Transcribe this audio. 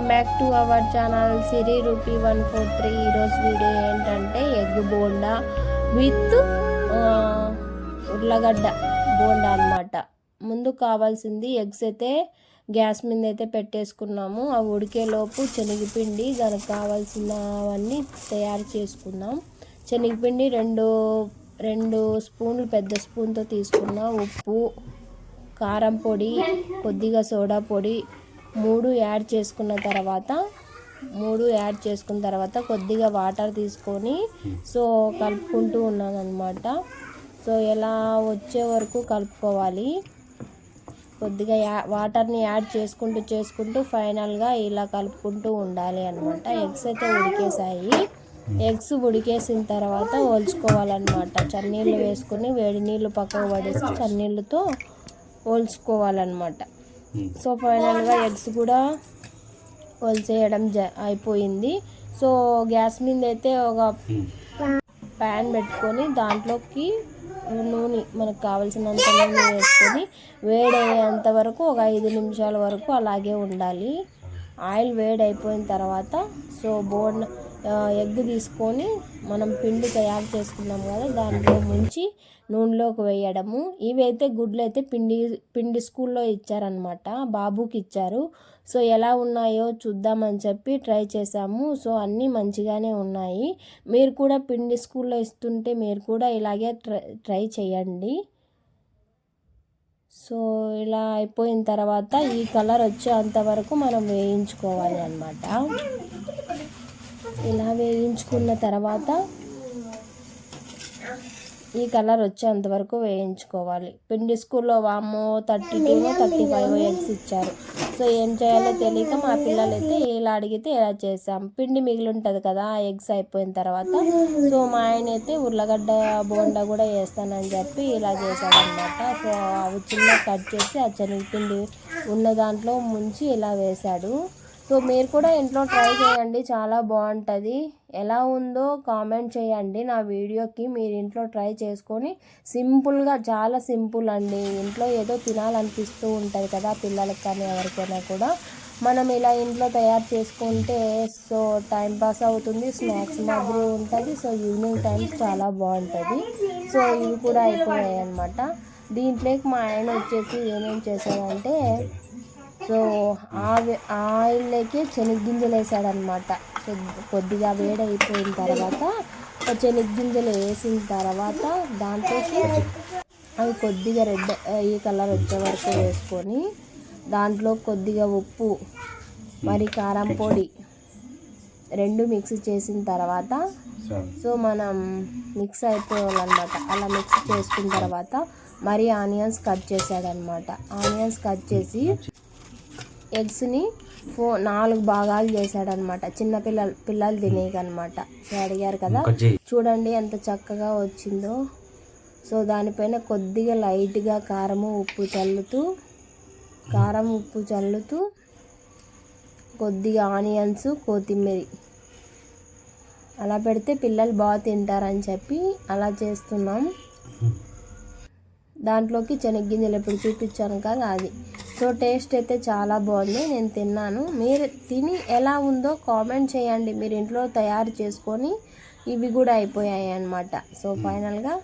Hour channel Siri rupee one four three. ఈరోజు video ఏంటంటే egg bonda with ఉర్లగడ్డ బోండా అన్నమాట. ముందు కావాల్సింది ఎగ్స్ అయితే గ్యాస్ మీద అయితే పెట్టేసుకున్నాము. ఆ ఉడికేలోపు శనగపిండి దానికి కావాల్సినవన్నీ తయారు చేసుకుందాం. శనగపిండి రెండు రెండు స్పూన్లు పెద్ద స్పూన్తో తీసుకున్న ఉప్పు కారం పొడి కొద్దిగా సోడా పొడి మూడు యాడ్ చేసుకున్న తర్వాత మూడు యాడ్ చేసుకున్న తర్వాత కొద్దిగా వాటర్ తీసుకొని సో కలుపుకుంటూ ఉన్నాను అనమాట సో ఎలా వచ్చే వరకు కలుపుకోవాలి? కొద్దిగా యా వాటర్ని యాడ్ చేసుకుంటూ చేసుకుంటూ ఫైనల్గా ఇలా కలుపుకుంటూ ఉండాలి అనమాట ఎగ్స్ అయితే ఉడికేసాయి ఎగ్స్ ఉడికేసిన తర్వాత ఒలుచుకోవాలన్నమాట. చన్నీళ్ళు వేసుకొని వేడి నీళ్ళు పక్కకు పడేసి చన్నీళ్ళతో ఒలుచుకోవాలన్నమాట. సో ఫైనల్గా ఎగ్స్ కూడా ఒలిచేయడం జ అయిపోయింది. సో గ్యాస్ మీద అయితే ఒక ప్యాన్ పెట్టుకొని దాంట్లోకి నూనె మనకు కావలసినంత నూనె వేసుకొని వేడయ్యేంత వరకు ఒక ఐదు నిమిషాల వరకు అలాగే ఉండాలి. ఆయిల్ వేడి అయిపోయిన తర్వాత సో బోన్ ఎగ్ తీసుకొని మనం పిండి తయారు చేసుకున్నాం కదా దాంట్లో ముంచి నూనెలోకి వేయడము. ఇవైతే గుడ్లు అయితే పిండి పిండి స్కూల్లో ఇచ్చారనమాట బాబుకి ఇచ్చారు. సో ఎలా ఉన్నాయో చూద్దామని చెప్పి ట్రై చేశాము. సో అన్నీ మంచిగానే ఉన్నాయి. మీరు కూడా పిండి స్కూల్లో ఇస్తుంటే మీరు కూడా ఇలాగే ట్రై ట్రై చేయండి. సో ఇలా అయిపోయిన తర్వాత ఈ కలర్ వచ్చేంత వరకు మనం వేయించుకోవాలి అన్నమాట. ఇలా వేయించుకున్న తర్వాత ఈ కలర్ వచ్చేంత వరకు వేయించుకోవాలి. పిండి స్కూల్లో వామో thirty two thirty five eggs ఇచ్చారు. సో ఏం చేయాలో తెలియక మా పిల్లలు అయితే ఇలా అడిగితే ఇలా చేసాం పిండి మిగిలి ఉంటుంది కదా ఎగ్స్ అయిపోయిన తర్వాత. సో మా ఆయన అయితే ఉర్లగడ్డ బోండా కూడా వేస్తానని చెప్పి ఇలా చేశాడనమాట. సో అవి చిన్న కట్ చేసి ఆ శనగపిండి ఉన్న దాంట్లో ముంచి ఇలా వేశాడు. సో మీరు కూడా ఇంట్లో ట్రై చేయండి చాలా బాగుంటుంది. ఎలా ఉందో కామెంట్ చేయండి నా వీడియోకి మీరు ఇంట్లో ట్రై చేసుకొని సింపుల్గా చాలా సింపుల్ అండి. ఇంట్లో ఏదో తినాలనిపిస్తూ ఉంటుంది కదా పిల్లలకి కానీ ఎవరికైనా కూడా. మనం ఇలా ఇంట్లో తయారు చేసుకుంటే సో టైం పాస్ అవుతుంది స్నాక్స్ మాదిరి ఉంటుంది సో ఈవినింగ్ టైమ్స్ చాలా బాగుంటుంది. సో ఇవి కూడా అయిపోయాయి అనమాట దీంట్లోకి మా ఆయన వచ్చేసి ఏమేమి చేశారంటే సో ఆయిల్లోకి శనగ్గింజలు వేసాడనమాట సో కొద్దిగా వేడి అయిపోయిన తర్వాత శనగ్గింజలు వేసిన తర్వాత దాంట్లోకి అవి కొద్దిగా రెడ్ ఈ కలర్ వచ్చే వరకు వేసుకొని దాంట్లో కొద్దిగా ఉప్పు మరి కారం పొడి రెండు మిక్స్ చేసిన తర్వాత సో మనం మిక్స్ అయిపోవాలన్నమాట. అలా మిక్స్ చేసుకున్న తర్వాత మరి ఆనియన్స్ కట్ చేసాడనమాట ఆనియన్స్ కట్ చేసి ఎగ్స్ని ఫో నాలుగు భాగాలు చేశాడనమాట చిన్న పిల్లలు పిల్లలు తినేయకనమాట సో అడిగారు కదా చూడండి ఎంత చక్కగా వచ్చిందో. సో దానిపైన కొద్దిగా లైట్గా కారము ఉప్పు చల్లుతూ కారం ఉప్పు చల్లుతూ కొద్దిగా ఆనియన్స్ కొత్తిమీర. అలా పెడితే పిల్లలు బాగా తింటారని చెప్పి అలా చేస్తున్నాం. దాంట్లోకి శనగ్గింజలు ఎప్పుడు చూపించాను కదా అది. సో టేస్ట్ అయితే చాలా బాగుంది నేను తిన్నాను. మీరు తిని ఎలా ఉందో కామెంట్ చేయండి. మీరు ఇంట్లో తయారు చేసుకొని ఇవి కూడా అయిపోయాయి అన్నమాట. సో ఫైనల్గా